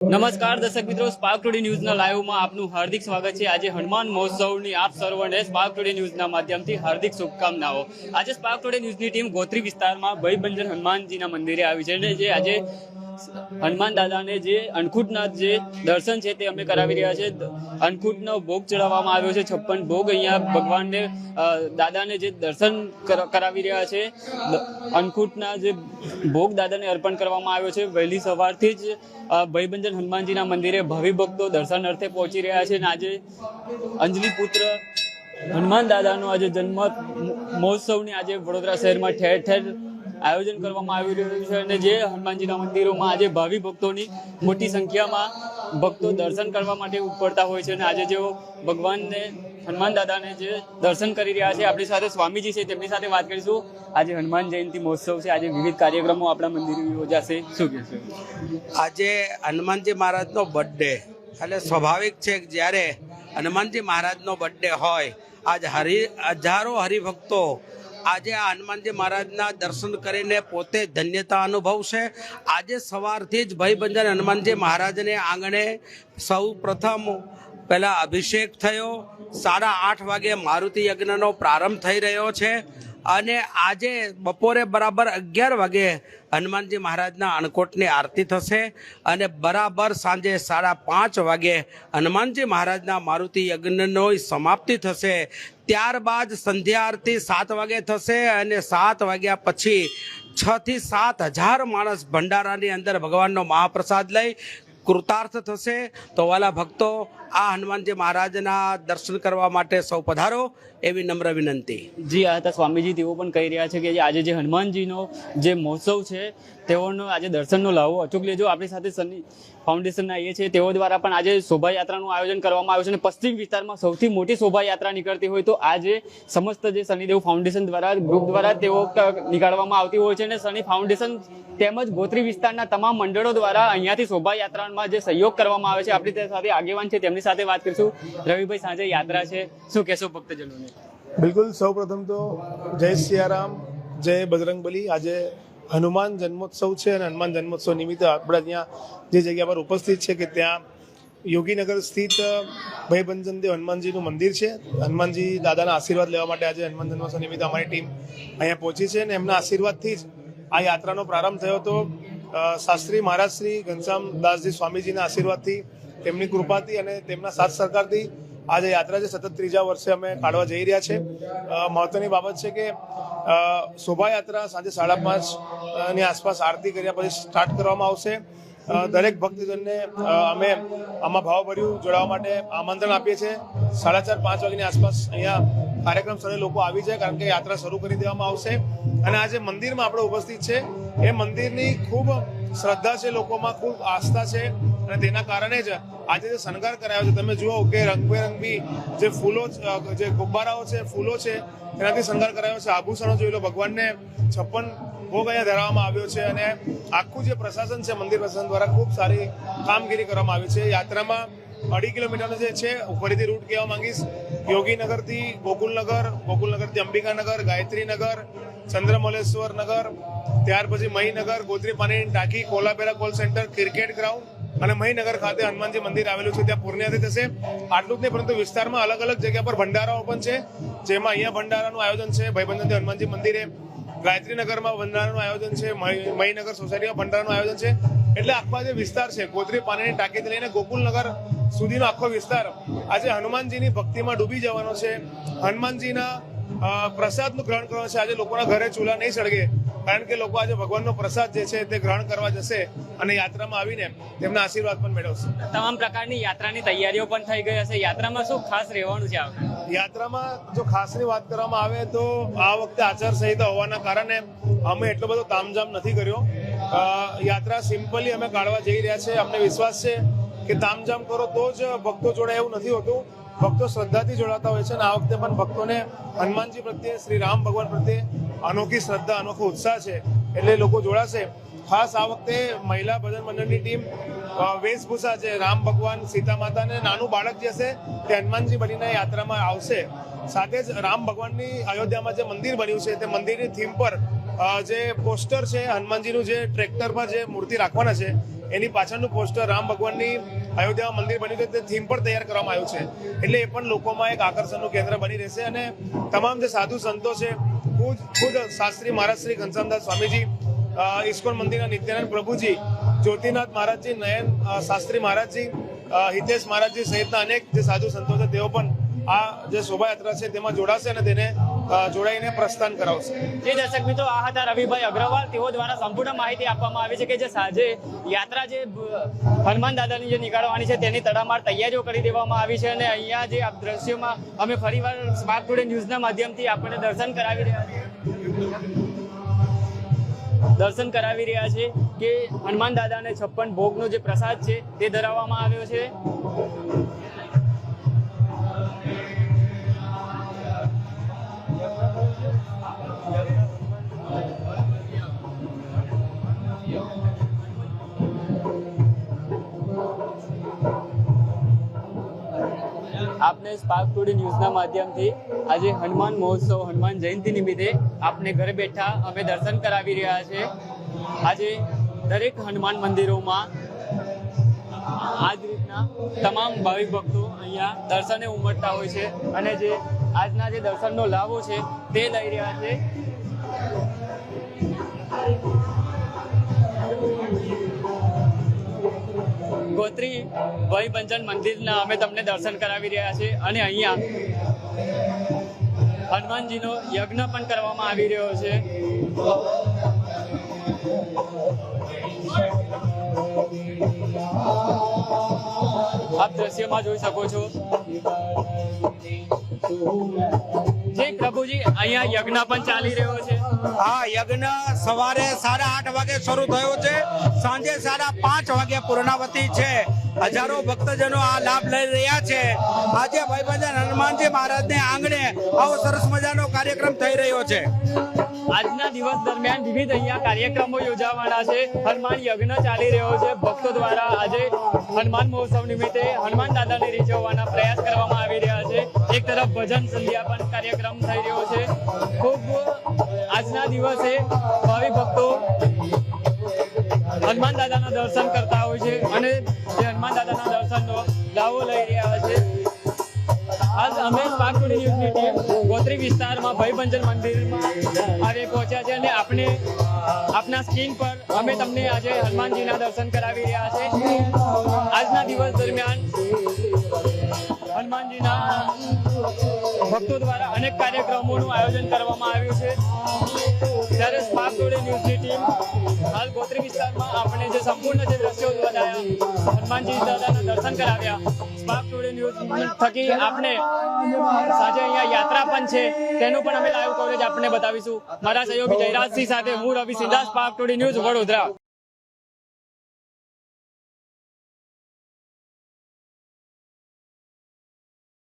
નમસ્કાર દર્શક મિત્રો સ્પાર્ક ટુડે ન્યૂઝના લાઈવમાં આપનું હાર્દિક સ્વાગત છે. આજે હનુમાન મહોત્સવની આપ સર્વને સ્પાર્ક ટુડે ન્યૂઝના માધ્યમથી હાર્દિક શુભકામનાઓ. આજે સ્પાર્ક ટુડે ન્યૂઝની ટીમ ગોત્રી વિસ્તારમાં ભયભંજન હનુમાનજીના મંદિરે આવી છે અને જે આજે હનુમાન દાદાને જે અન્નકૂટના જે દર્શન છે તે અમે કરાવી રહ્યા છે. અન્નકૂટનો ભોગ ચડાવવામાં આવ્યો છે. છપ્પન ભોગ અહીંયા ભગવાનને દાદાને જે દર્શન કર- કરાવી રહ્યા છે. દ- જે ભોગ દાદાને અર્પણ કરવામાં આવ્યો છે. વહેલી સવારથી જ ભયબંજન હનુમાનજીના મંદિરે ભાવિ ભક્તો દર્શન અર્થે પહોંચી રહ્યા છે અને આજે અંજલિ પુત્ર હનુમાન દાદાનો આજે જન્મ મહોત્સવની આજે વડોદરા શહેરમાં ઠેર ઠેર આયોજન કરવામાં આવી રહ્યું છે અને જે હનુમાનજીના મંદિરોમાં આજે ભાવિ ભક્તોની મોટી સંખ્યામાં ભક્તો દર્શન કરવા માટે ઉપડતા હોય છે અને આજે જેઓ ભગવાનને, હનુમાન દાદાને જે દર્શન કરી રહ્યા છે, આપણી સાથે સ્વામીજી છે, તેમની સાથે વાત કરીશું. આજે હનુમાન જયંતિ મહોત્સવ છે, આજે વિવિધ કાર્યક્રમો આપણા મંદિરે યોજાશે. શું કહેશો? આજે હનુમાનજી મહારાજનો બર્થડે એટલે સ્વાભાવિક છે કે જ્યારે હનુમાનજી મહારાજનો બર્થડે હોય, આજ હરિ, હજારો હરિભક્તો આજે આ હનુમાનજી મહારાજના દર્શન કરીને પોતે ધન્યતા અનુભવશે. આજે સવારથી જ ભયભંજન હનુમાનજી મહારાજને આંગણે સૌ પ્રથમ પહેલાં અભિષેક થયો. સાડા આઠ વાગે મારુતિ યજ્ઞનો પ્રારંભ થઈ રહ્યો છે. અને આજે બપોરે બરાબર અગિયાર વાગે હનુમાનજી મહારાજના અણકોટની આરતી થશે અને બરાબર સાંજે સાડા પાંચ વાગે હનુમાનજી મહારાજના મારુતિ યજ્ઞનો સમાપ્તિ થશે. ત્યારબાદ સંધ્યા આરતી સાત વાગે થશે અને સાત વાગ્યા પછી છ થી સાત હજાર માણસ ભંડારાની અંદર ભગવાનનો મહાપ્રસાદ લઈ કૃતાર્થ થશે. તો વાલા ભક્તો આ હનુમાનજી મહારાજના દર્શન કરવા માટે સૌ પધારો, એવી નમ્ર વિનંતી. જી, આ હતા સ્વામીજી. તેઓ પણ કહી રહ્યા છે કે આજે જે હનુમાનજીનો જે મહોત્સવ છે, તેઓનો આજે દર્શનનો લાવો. અચૂક લેજો આપણી સાથે સની ફાઉન્ડેશનના એ છે, તેઓ દ્વારા પણ આજે શોભાયાત્રાનું આયોજન કરવામાં આવ્યું છે અને પશ્ચિમ વિસ્તારમાં સૌથી મોટી શોભાયાત્રા નીકળતી હોય તો આજે સમસ્ત જે શનિદેવ ફાઉન્ડેશન દ્વારા, ગ્રુપ દ્વારા તેઓ નીકાળવામાં આવતી હોય છે અને શનિ ફાઉન્ડેશન તેમજ ગોત્રી વિસ્તારના તમામ મંડળો દ્વારા અહીંયાથી શોભાયાત્રામાં જે સહયોગ કરવામાં આવે છે, આપણી સાથે આગેવાન છે તેમની સાથે વાત કરીશું. રવિભાઈ, સાંજે યાત્રા છે. શું કહેશો ભક્તજનોને? બિલકુલ. સૌ પ્રથમ તો જય સિયારામ, જય બજરંગબલી આજે હનુમાન જન્મોત્સવ છે અને હનુમાન જન્મોત્સવ નિમિત્તે આપણે ત્યાં જે જગ્યા પર ઉપસ્થિત છે કે ત્યાં યોગીનગર સ્થિત ભયભંજન દેવ હનુમાનજીનું મંદિર છે. હનુમાનજી દાદાના આશીર્વાદ લેવા માટે આજે હનુમાન જન્મોત્સવ નિમિત્તે અમારી ટીમ અહીંયા પહોંચી છે અને એમના આશીર્વાદથી જ આ યાત્રાનો પ્રારંભ થયો હતો. શાસ્ત્રી મહારાજ શ્રી ઘનશ્યામ દાસજી સ્વામીજીના આશીર્વાદથી તેમની કૃપાથી અને તેમના સાથ સરકારથી આજે યાત્રા છે સતત ત્રીજા વર્ષે અમે કાઢવા જઈ રહ્યા છે. મહત્વની બાબત છે કે શોભાયાત્રા સાંજે સાડા પાંચની આસપાસ આરતી કર્યા પછી સ્ટાર્ટ કરવામાં આવશે. દરેક ભક્તજનને અમે આમાં ભાવભર્યું જોડાવા માટે આમંત્રણ આપીએ છીએ. સાડા ચાર, પાંચ વાગ્યાની આસપાસ અહીંયા કાર્યક્રમ સ્થળે લોકો આવી જાય કારણ કે યાત્રા શરૂ કરી દેવામાં આવશે. અને આજે મંદિરમાં આપણે ઉપસ્થિત છે. એ મંદિરની ખૂબ શ્રદ્ધા છે લોકોમાં, ખૂબ આસ્થા છે. અને તેના કારણે જ આજે જે શણગાર કરાયો છે, તમે જુઓ કે રંગબેરંગી જે ફૂલો જે ગુબ્બારાઓ છે, ફૂલો છે, તેનાથી શણગાર કરાયો છે. આભૂષણો જોઈ લો, ભગવાનને છપ્પન ભોગ અહીંયા ધરાવવામાં આવ્યો છે અને આખું જે પ્રશાસન છે, મંદિર પ્રશાસન દ્વારા ખૂબ સારી કામગીરી કરવામાં આવી છે. યાત્રામાં અઢી કિલોમીટરનો જે છે ફરીથી રૂટ કહેવા માંગીશ. યોગીનગરથી ગોકુલનગર, ગોકુલનગરથી અંબિકાનગર, ગાયત્રીનગર ચંદ્રમલેશ્વર નગર ત્યાર પછી મહીનગર, ગોત્રી પાણીની ટાંકી કોલાબેરા કોલ સેન્ટર, ક્રિકેટ ગ્રાઉન્ડ અને મહીનગર ખાતે હનુમાનજી મંદિર આવેલું છે. ત્યાં પૂર્ણિયાથી થશે. આટલું જ નહીં, પરંતુ વિસ્તારમાં અલગ અલગ જગ્યા પર ભંડારાઓ પણ છે. જેમાં અહીંયા ભંડારાનું આયોજન છે. ભાઈબંધનથી હનુમાનજી મંદિરે, ગાયત્રીનગરમાં ભંડારાનું આયોજન છે. મહી- મહીનગર સોસાયટીમાં ભંડારાનું આયોજન છે. એટલે આખો જે વિસ્તાર છે, ગોત્રી પાણીની ટાંકીથી લઈને ગોકુલનગર સુધીનો આખો વિસ્તાર આજે હનુમાનજીની ભક્તિમાં ડૂબી જવાનો છે. હનુમાનજીના પ્રસાદનું ગ્રહણ કરવાનું છે. આજે લોકોના ઘરે ચૂલા નહીં સળગે. કારણ કે લોકો આજે ભગવાનનો પ્રસાદ જે છે તે ગ્રહણ કરવા જશે અને યાત્રામાં આવીને તેમના આશીર્વાદ પણ મેળવશે. તમામ પ્રકારની યાત્રાની તૈયારીઓ પણ થઈ ગઈ હશે. યાત્રામાં શું ખાસ રહેવાનું છે યાત્રામાં જો ખાસની વાત કરવામાં આવે તો આ વખતે આચારસંહિતા હોવાના કારણે અમે એટલો બધો તામઝામ નથી કર્યો. યાત્રા સિમ્પલી અમે કાઢવા જઈ રહ્યા છે અમને વિશ્વાસ છે કે તામઝામ કરો તો જ ભક્તો જોડે એવું નથી હોતું. ભક્તો શ્રદ્ધાથી જોડાતા હોય છે અને આ વખતે પણ ભક્તોને હનુમાનજી પ્રત્યે, શ્રી રામ ભગવાન પ્રત્યે અનોખી શ્રદ્ધા, અનોખો ઉત્સાહ છે એટલે લોકો જોડાશે. ખાસ આ વખતે મહિલા ભજન મંડળની ટીમ વેશભૂષા છે. રામ ભગવાન, સીતા માતા અને નાનું બાળક જે હશે તે હનુમાનજી બનીને યાત્રામાં આવશે. સાથે જ રામ ભગવાનની અયોધ્યામાં જે મંદિર બન્યું છે તે મંદિરની થીમ પર જે પોસ્ટર છે હનુમાનજીનું જે ટ્રેક્ટર પર જે મૂર્તિ રાખવાના છે, એની પાછળનું પોસ્ટર રામ ભગવાનની અયોધ્યા મંદિર બન્યું છે, તે થીમ પણ તૈયાર કરવામાં આવ્યું છે. એટલે એ પણ લોકોમાં એક આકર્ષણનું કેન્દ્ર બની રહેશે અને તમામ જે સાધુ સંતો છે, ખુદ ખુદ શાસ્ત્રી મહારાજ શ્રી ઘનશ્યામદાસ સ્વામીજી ઇસ્કોન મંદિરના નિત્યાનંદ પ્રભુજી, જ્યોતિનાથ મહારાજજી, નયન શાસ્ત્રી મહારાજજી હિતેશ મહારાજજી સહિતના અનેક જે સાધુ સંતો છે, તેઓ પણ આ જે શોભાયાત્રા છે, તેમાં જોડાશે અને તેને જોડાઈને પ્રસ્થાન કરાવશે. જે દર્શક મિત્રો, આ હતા રવિભાઈ અગ્રવાલ. તેઓ દ્વારા સંપૂર્ણ માહિતી આપવામાં આવી છે કે જે સાંજે યાત્રા જે હનુમાન દાદાની જે નીકળવાની છે તેની તડામાર તૈયારીઓ કરી દેવામાં આવી છે અને અહીંયા જે દ્રશ્યોમાં અમે ફરીવાર સ્માર્ટ ટુડે ન્યૂઝના માધ્યમથી આપણને દર્શન કરાવી રહ્યા દર્શન કરાવી રહ્યા છે કે હનુમાન દાદાને છપ્પન ભોગનો જે પ્રસાદ છે તે ધરાવવામાં આવ્યો છે. આપને સ્પાર્ક ટુડે ન્યૂઝના માધ્યમથી આજે હનુમાન મહોત્સવ, હનુમાન જયંતિ નિમિત્તે આપને ઘરે બેઠા અમે દર્શન કરાવી રહ્યા છે. આજે દરેક હનુમાન મંદિરોમાં આ રીતના તમામ ભાવિક ભક્તો અહીંયા દર્શને ઉમટતા હોય છે અને જે આજના જે દર્શનનો લાભો છે તે લઈ રહ્યા છે. ગોત્રી ભય બંજન મંદિરના અમે તમને દર્શન કરાવી રહ્યા છે અને અહીંયા હનુમાનજીનો યજ્ઞ પણ કરવામાં આવી રહ્યો છે. આપ દ્રશ્યમાં જોઈ શકો છો. જે પ્રભુજી અહીંયા યજ્ઞ પણ ચાલી રહ્યો છે. હા યજ્ઞ સવારે સાડા આઠ વાગે શરૂ થયો છે. સાંજે સાડા પાંચ વાગે પૂર્ણાવતી છે. હજારો ભક્તજનો આ લાભ લઈ રહ્યા છે. આજે ભાઈબંધન હનુમાનજી મહારાજને આંગણે આવો સરસ મજાનો કાર્યક્રમ થઈ રહ્યો છે. આજના દિવસ દરમિયાન વિવિધ અહીંયા કાર્યક્રમો યોજાવાના છે. હનુમાન યજ્ઞ ચાલી રહ્યો છે. ભક્તો દ્વારા આજે હનુમાન મહોત્સવ નિમિત્તે હનુમાન દાદાને રીઝવવાના પ્રયાસ કરવામાં આવી રહ્યા છે. એક તરફ ભજન સંધ્યા પણ કાર્યક્રમ થઈ રહ્યો છે. ખૂબ આજના દિવસે ભાવિ ભક્તો હનુમાન દાદાના દર્શન કરતા હોય છે અને જે હનુમાન દાદાના દર્શનનો લાવો લઈ રહ્યા છે. આજ અમે પાકુડી ન્યૂઝની ટીમ ગોત્રી વિસ્તારમાં ભયભંજન મંદિરમાં આજે પહોંચ્યા છે અને આપણે આપના સ્ક્રીન પર અમે તમને આજે હનુમાનજીના દર્શન કરાવી રહ્યા છે. આજના દિવસ દરમિયાન ભક્તો દ્વારા અનેક કાર્યક્રમોનું આયોજન કરવામાં આવ્યું છે. ત્યારે સ્પાર્ક ટુડે ન્યૂઝની ટીમ હાલ ગોત્રી વિસ્તારમાં આપણે જે સંપૂર્ણ જે દ્રશ્યો બતાવ્યા હનુમાનજી દાદાના દર્શન કરાવ્યા. સ્પાર્ક ટુડે ન્યૂઝ થકી આપણે સાંજે અહીંયા યાત્રા પણ છે. તેનું પણ અમે લાઈવ કવરેજ આપણે બતાવીશું. મારા સહયોગી જયરાજસિંહ સાથે હું Ravi Sindha spark today news Vadodara.